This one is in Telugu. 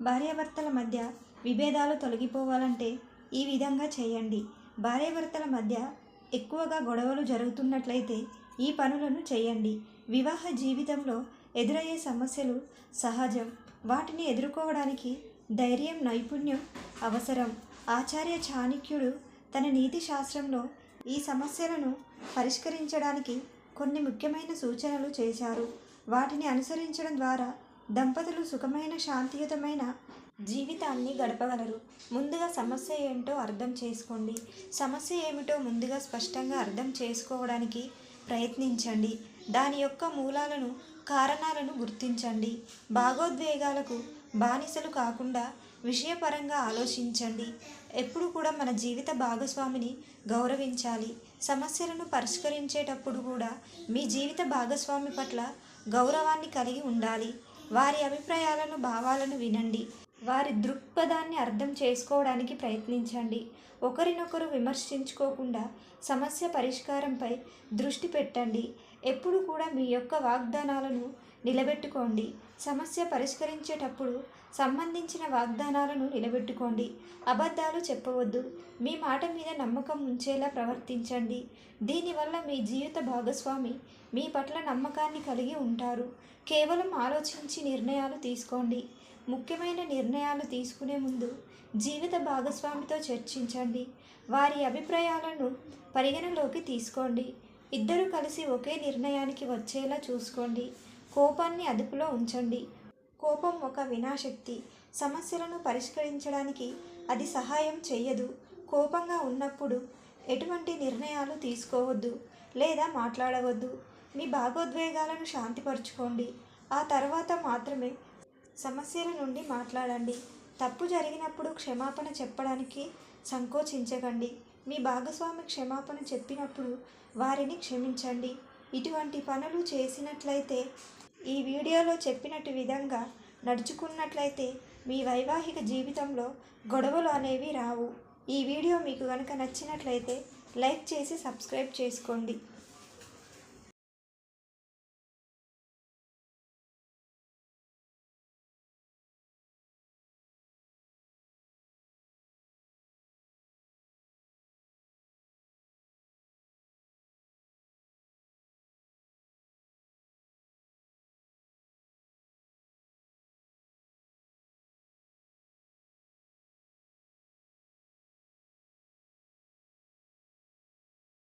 భార్యాభర్తల మధ్య విభేదాలు తొలగిపోవాలంటే ఈ విధంగా చేయండి. భార్యాభర్తల మధ్య ఎక్కువగా గొడవలు జరుగుతున్నట్లయితే ఈ పనులను చేయండి. వివాహ జీవితంలో ఎదురయ్యే సమస్యలు సహజం వాటిని ఎదుర్కోవడానికి ధైర్యం నైపుణ్యం అవసరం. ఆచార్య చాణక్యుడు తన నీతి శాస్త్రంలో ఈ సమస్యలను పరిష్కరించడానికి కొన్ని ముఖ్యమైన సూచనలు చేశారు. వాటిని అనుసరించడం ద్వారా దంపతులు సుఖమైన శాంతియుతమైన జీవితాన్ని గడపగలరు. ముందుగా సమస్య ఏంటో అర్థం చేసుకోండి. సమస్య ఏమిటో ముందుగా స్పష్టంగా అర్థం చేసుకోవడానికి ప్రయత్నించండి. దాని యొక్క మూలాలను కారణాలను గుర్తించండి. భాగోద్వేగాలకు బానిసలు కాకుండా విషయపరంగా ఆలోచించండి. ఎప్పుడు కూడా మన జీవిత భాగస్వామిని గౌరవించాలి. సమస్యలను పరిష్కరించేటప్పుడు కూడా మీ జీవిత భాగస్వామి పట్ల గౌరవాన్ని కలిగి ఉండాలి. వారి అభిప్రాయాలను భావాలను వినండి. వారి దృక్పథాన్ని అర్థం చేసుకోవడానికి ప్రయత్నించండి. ఒకరినొకరు విమర్శించుకోకుండా సమస్య పరిష్కారంపై దృష్టి పెట్టండి. ఎప్పుడు కూడా మీ యొక్క వాగ్దానాలను నిలబెట్టుకోండి. సమస్య పరిష్కరించేటప్పుడు సంబంధించిన వాగ్దానాలను నిలబెట్టుకోండి. అబద్ధాలు చెప్పవద్దు. మీ మాట మీద నమ్మకం ఉంచేలా ప్రవర్తించండి. దీనివల్ల మీ జీవిత భాగస్వామి మీ పట్ల నమ్మకాన్ని కలిగి ఉంటారు. కేవలం ఆలోచించి నిర్ణయాలు తీసుకోండి. ముఖ్యమైన నిర్ణయాలు తీసుకునే ముందు జీవిత భాగస్వామితో చర్చించండి. వారి అభిప్రాయాలను పరిగణలోకి తీసుకోండి. ఇద్దరు కలిసి ఒకే నిర్ణయానికి వచ్చేలా చూసుకోండి. కోపాన్ని అదుపులో ఉంచండి. కోపం ఒక వినాశక్తి. సమస్యలను పరిష్కరించడానికి అది సహాయం చేయదు కోపంగా ఉన్నప్పుడు ఎటువంటి నిర్ణయాలు తీసుకోవద్దు లేదా మాట్లాడవద్దు. మీ భాగోద్వేగాలను శాంతిపరచుకోండి. ఆ తర్వాత మాత్రమే సమస్యల నుండి మాట్లాడండి. తప్పు జరిగినప్పుడు క్షమాపణ చెప్పడానికి సంకోచించకండి. మీ భాగస్వామి క్షమాపణ చెప్పినప్పుడు వారిని క్షమించండి. ఇటువంటి పనులు చేసినట్లయితే ఈ వీడియోలో చెప్పినట్టు విధంగా నడుచుకున్నట్లయితే మీ వైవాహిక జీవితంలో గొడవలు అనేవి రావు. ఈ వీడియో మీకు కనుక నచ్చినట్లయితే లైక్ చేసి సబ్స్క్రైబ్ చేసుకోండి.